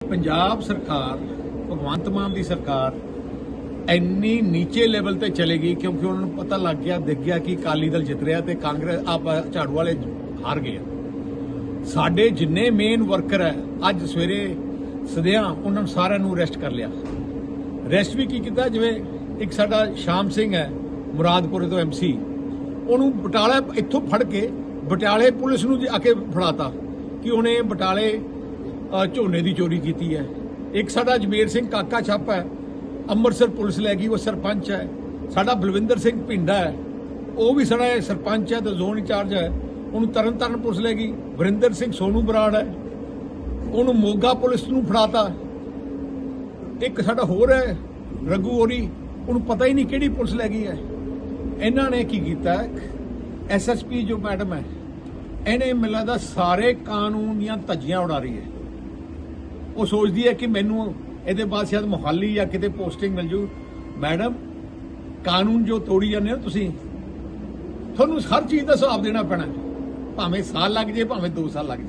ਪੰਜਾਬ ਸਰਕਾਰ, ਭਗਵੰਤ ਮਾਨ ਦੀ ਸਰਕਾਰ ਇੰਨੀ ਨੀਚੇ ਲੈਵਲ ਤੇ ਚਲੇ ਗਈ ਕਿਉਂਕਿ ਉਹਨਾਂ ਨੂੰ ਪਤਾ ਲੱਗ ਗਿਆ, ਦਿਖ ਗਿਆ ਕਿ ਅਕਾਲੀ ਦਲ ਜਿੱਤ ਰਿਹਾ ਤੇ ਕਾਂਗਰਸ, ਆਪ ਝਾੜੂ ਵਾਲੇ ਹਾਰ ਗਏ ਸਾਡੇ ਜਿੰਨੇ ਮੇਨ ਵਰਕਰ ਹੈ ਅੱਜ ਸਵੇਰੇ ਸਦਿਆਂ ਉਹਨਾਂ ਨੂੰ ਸਾਰਿਆਂ ਨੂੰ ਰੈਸਟ ਕਰ ਲਿਆ। ਰੈਸਟ ਵੀ ਕੀ ਕੀਤਾ? ਜਿਵੇਂ ਇੱਕ ਸਾਡਾ ਸ਼ਾਮ ਸਿੰਘ ਹੈ, ਮੁਰਾਦਪੁਰ ਤੋਂ ਐਮਸੀ ਉਹਨੂੰ ਬਟਾਲਾ ਇੱਥੋਂ ਫੜ ਕੇ ਬਟਾਲੇ ਪੁਲਿਸ ਨੂੰ ਆ ਕੇ ਫੜਾਤਾ ਕਿ ਉਹਨੇ ਬਟਾਲੇ ਝੋਨੇ ਦੀ ਚੋਰੀ ਕੀਤੀ ਹੈ। ਇੱਕ ਸਾਡਾ ਜਮੇਰ ਸਿੰਘ ਕਾਕਾ ਛੱਪ ਹੈ। ਅੰਮ੍ਰਿਤਸਰ ਪੁਲਿਸ ਲੈ ਗਈ, ਉਹ ਸਰਪੰਚ ਹੈ। ਸਾਡਾ ਬਲਵਿੰਦਰ ਸਿੰਘ ਪਿੰਡਾ ਹੈ। ਉਹ ਵੀ ਸਾਡਾ ਸਰਪੰਚ ਹੈ, ਤੇ ਜ਼ੋਨ ਇੰਚਾਰਜ ਹੈ। ਉਹਨੂੰ ਤਰਨਤਾਰਨ ਪੁਲਿਸ ਲੈ ਗਈ। ਵਰਿੰਦਰ ਸਿੰਘ ਸੋਨੂ ਬਰਾੜ ਹੈ। ਉਹਨੂੰ ਮੋਗਾ ਪੁਲਿਸ ਨੂੰ ਫੜਾਤਾ। ਇੱਕ ਸਾਡਾ ਹੋਰ ਹੈ, ਰਘੂ ਹੋਰੀ। ਉਹਨੂੰ ਪਤਾ ਹੀ ਨਹੀਂ ਕਿਹੜੀ ਪੁਲਿਸ ਲੈ ਗਈ ਹੈ। ਇਹਨਾਂ ਨੇ ਕੀ ਕੀਤਾ ਐਸਐਸਪੀ ਜੋ ਮੈਡਮ ਹੈ, ਇਹਨੇ ਮੈਨੂੰ ਲੱਗਦਾ ਸਾਰੇ ਕਾਨੂੰਨ ਦੀਆਂ ਧੱਜੀਆਂ ਉਡਾ ਰਹੀ ਹੈ ਉਹ ਸੋਚਦੀ ਹੈ ਕਿ ਮੈਨੂੰ ਇਹਦੇ ਬਾਅਦ ਸ਼ਾਇਦ ਮੁਹਾਲੀ ਜਾਂ ਕਿਤੇ ਪੋਸਟਿੰਗ ਮਿਲ ਜੂ ਮੈਡਮ, ਕਾਨੂੰਨ ਜੋ ਤੋੜੀ ਜਾਂਦੇ ਹੋ ਤੁਸੀਂ, ਤੁਹਾਨੂੰ ਹਰ ਚੀਜ਼ ਦਾ ਹਿਸਾਬ ਦੇਣਾ ਪੈਣਾ ਹੈ। ਭਾਵੇਂ ਸਾਲ ਲੱਗ ਜੇ, ਭਾਵੇਂ 2 ਸਾਲ ਲੱਗ ਜੇ